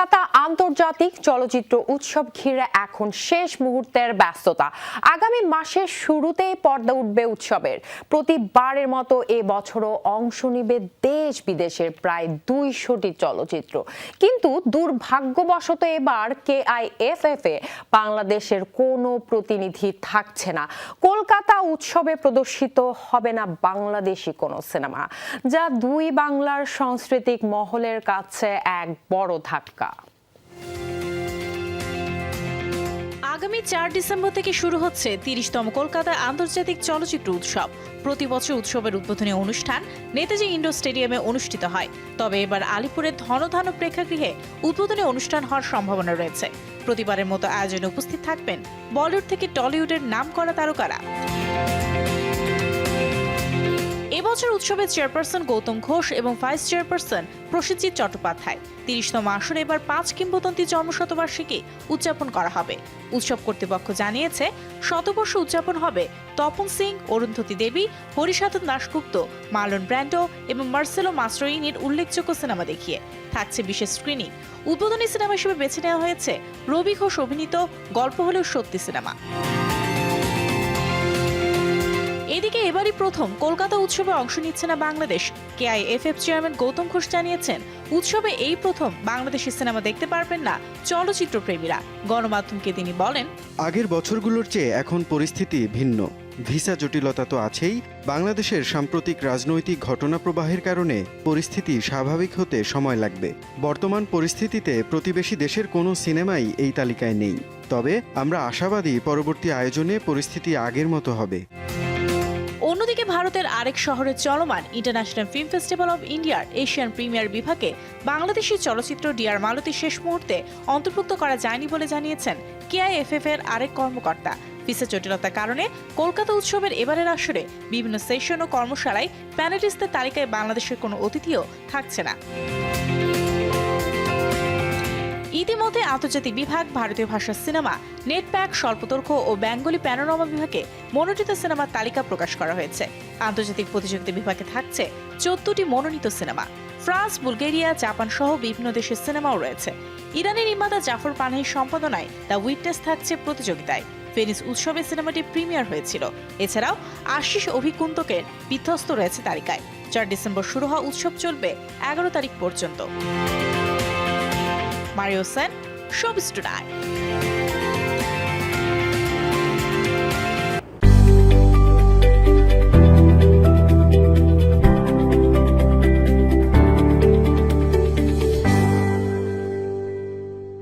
কলকাতা আন্তর্জাতিক চলচ্চিত্র উৎসব ঘিরে এখন শেষ মুহূর্তের ব্যস্ততা। আগামী মাসের শুরুতেই পর্দা উঠবে উৎসবের। প্রতিবারের মতো এ বছরও অংশ নিবে দেশ বিদেশের প্রায় দুইশোটি চলচ্চিত্র। কিন্তু দুর্ভাগ্যবশত এবার কে আই এফ এফ এ বাংলাদেশের কোনো প্রতিনিধি থাকছে না। কলকাতা উৎসবে প্রদর্শিত হবে না বাংলাদেশি কোনো সিনেমা, যা দুই বাংলার সাংস্কৃতিক মহলের কাছে এক বড় ধাক্কা। আগামী চার ডিসেম্বর থেকে শুরু হচ্ছে তিরিশতম কলকাতা আন্তর্জাতিক চলচ্চিত্র উৎসব। প্রতি বছর উৎসবের উদ্বোধনী অনুষ্ঠান নেতাজি ইন্ডোর স্টেডিয়ামে অনুষ্ঠিত হয়। তবে এবার আলিপুরের ধনধান প্রেক্ষাগৃহে উদ্বোধনী অনুষ্ঠান হওয়ার সম্ভাবনা রয়েছে। প্রতিবারের মতো আয়োজনে উপস্থিত থাকবেন বলিউড থেকে টলিউডের নাম করা তারকারা। এবছর উৎসবের চেয়ারপারসন গৌতম ঘোষ এবং ভাইস চেয়ারপারসন প্রসেনজিৎ চট্টোপাধ্যায়। তিরিশতম আসরে এবার পাঁচ কিংবদন্তি জন্মশতবার্ষিকী উদযাপন করা হবে। উৎসব কর্তৃপক্ষ জানিয়েছে, শতবর্ষ উদযাপন হবে তপন সিং, অরুন্ধতী দেবী হরিসাধন দাশগুপ্ত, মালন ব্র্যান্ডো এবং মার্সেলো মাস্ট্রোইনের উল্লেখযোগ্য সিনেমা দেখিয়ে। থাকছে বিশেষ স্ক্রিনিং উদ্বোধনী সিনেমা হিসেবে বেছে নেওয়া হয়েছে রবি ঘোষ অভিনীত গল্প হলেও সত্যি সিনেমা। এদিকে এবারই প্রথম কলকাতা উৎসবে অংশ নিচ্ছে না বাংলাদেশ। কেআইএফএফ চেয়ারম্যান গৌতম ঘোষ জানিয়েছেন, উৎসবে এই প্রথম বাংলাদেশি সিনেমা দেখতে পারবেন না চলচ্চিত্র প্রেমীরা। গণমাধ্যমকে তিনি বলেন, আগের বছরগুলোর চেয়ে এখন পরিস্থিতি ভিন্ন। ভিসা জটিলতা তো আছেই, বাংলাদেশের সাম্প্রতিক রাজনৈতিক ঘটনা প্রবাহের কারণে পরিস্থিতি স্বাভাবিক হতে সময় লাগবে। বর্তমান পরিস্থিতিতে প্রতিবেশী দেশের কোনো সিনেমাই এই তালিকায় নেই। তবে আমরা আশাবাদী পরবর্তী আয়োজনে পরিস্থিতি আগের মতো হবে। অন্যদিকে ভারতের আরেক শহরে চলমান ইন্টারন্যাশনাল ফিল্ম ফেস্টিভ্যাল অব ইন্ডিয়ার এশিয়ান প্রিমিয়ার বিভাগে বাংলাদেশি চলচ্চিত্র ডিয়ার মালতী শেষ মুহূর্তে অন্তর্ভুক্ত করা যায়নি বলে জানিয়েছেন কেআইএফএফ এর আরেক কর্মকর্তা। ভিসা জটিলতার কারণে কলকাতা উৎসবের এবারের আসরে বিভিন্ন সেশন ও কর্মশালায় প্যানেলিস্টদের তালিকায় বাংলাদেশের কোনো অতিথিও থাকছে না। ইতিমধ্যে আন্তর্জাতিক বিভাগ, ভারতীয় ভাষার সিনেমা নেট প্যাক স্বল্পদৈর্ঘ্য ও বেঙ্গলি প্যানোরামা বিভাগে মনোনীত সিনেমার তালিকা প্রকাশ করা হয়েছে। আন্তর্জাতিক প্রতিযোগিতা বিভাগে থাকছে চোদ্দটি মনোনীত সিনেমা। ফ্রান্স, বুলগেরিয়া, জাপান সহ বিভিন্ন দেশের সিনেমাও রয়েছে। ইরানের নির্মাতা জাফর পানাহির সম্পাদনায় দ্য উইটনেস থাকছে প্রতিযোগিতায়। ভেনিস উৎসবে সিনেমাটি প্রিমিয়ার হয়েছিল। এছাড়াও আশিস অভিকুন্তকের বিধ্বস্ত রয়েছে তালিকায় চার ডিসেম্বর শুরু হওয়া উৎসব চলবে এগারো তারিখ পর্যন্ত। Mario Sen, Showbiz Tonight.